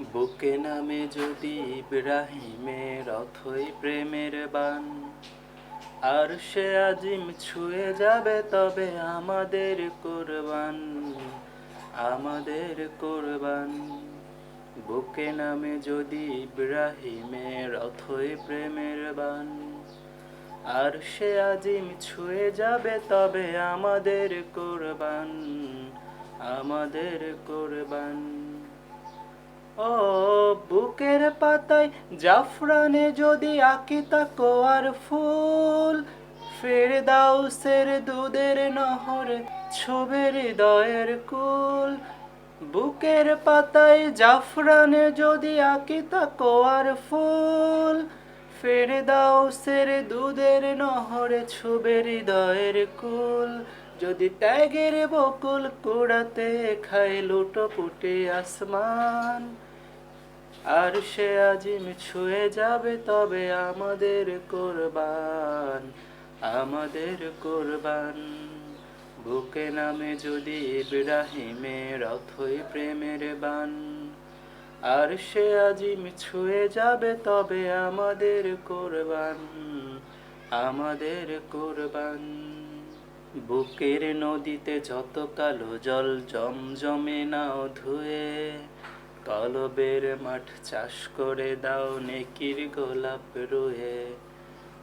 বুকে নামে যদি ইব্রাহিমের অথই প্রেমের বান আর সে আজিম ছুঁয়ে যাবে তবে আমাদের কোরবান আমাদের কোরবান। বুকে নামে যদি ইব্রাহিমের অথই প্রেমের বান আর সে আজিম ছুঁয়ে যাবে তবে আমাদের কোরবান আমাদের কোরবান। ও বুকের পাতায় জাফরানে যদি আকিতা কোয়ার ফুল, ফেরদাউসের দুধের নহরে ছবে হৃদয়ের কুল। বুকের পাতায় জাফরানে যদি আকিতা কোয়ার ফুল, ফেরদাউসের দুধের নহরে ছবে হৃদয়ের কুল। যদি ত্যাগের বকুল কুড়াতে খাই লুটো পুটে আসমান আর সে আজিম ছুঁয়ে যাবে তবে আমাদের কোরবান আমাদের কোরবান। বুকে নামে যদি ইব্রাহিমের অথই প্রেমের বান, আর সে আজিম ছুঁয়ে যাবে তবে আমাদের কোরবান আমাদের কোরবান। বুকের নদীতে যত কালো জল জমজমে নাও ধুয়ে কলবের মাঠ চাষ করে দাও নেকির গোলাপ রুহে।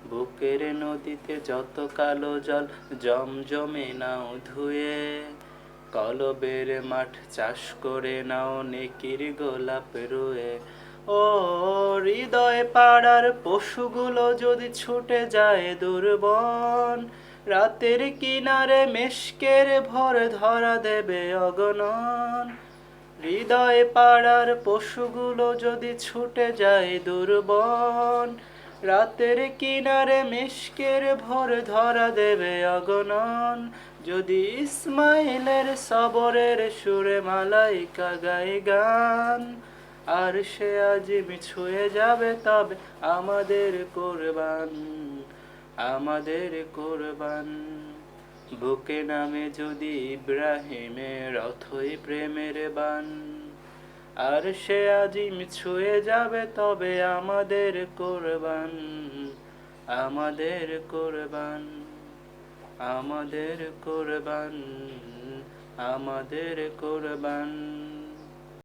বুকের নদীতে যত কালো জল জমজমে নাও ধুয়ে। কলবের মাঠ চাষ করে নাও নেকির গোলাপ রুয়ে ও হৃদয় পাড়ার পশুগুলো যদি ছুটে যায় দুর্বন, রাতের কিনারে মেশকের ভর ধরা দেবে অগণন। হৃদয় পাড়ার পশুগুলো যদি ছুটে যায় দুর্বন, রাতের কিনারে মেশকের ভোর ধরা দেবে অগণন যদি ইসমাইলের সবরের সুরে মালাইকা গায় গান, আর সে আজিম ছুঁয়ে যাবে তবে আমাদের কোরবান আমাদের কোরবান। বুকে নামে যদি ইব্রাহিমের অথই প্রেমের বান আর সে আজিম ছুঁয়ে যাবে তবে আমাদের কোরবান আমাদের কোরবান আমাদের কোরবান আমাদের কোরবান।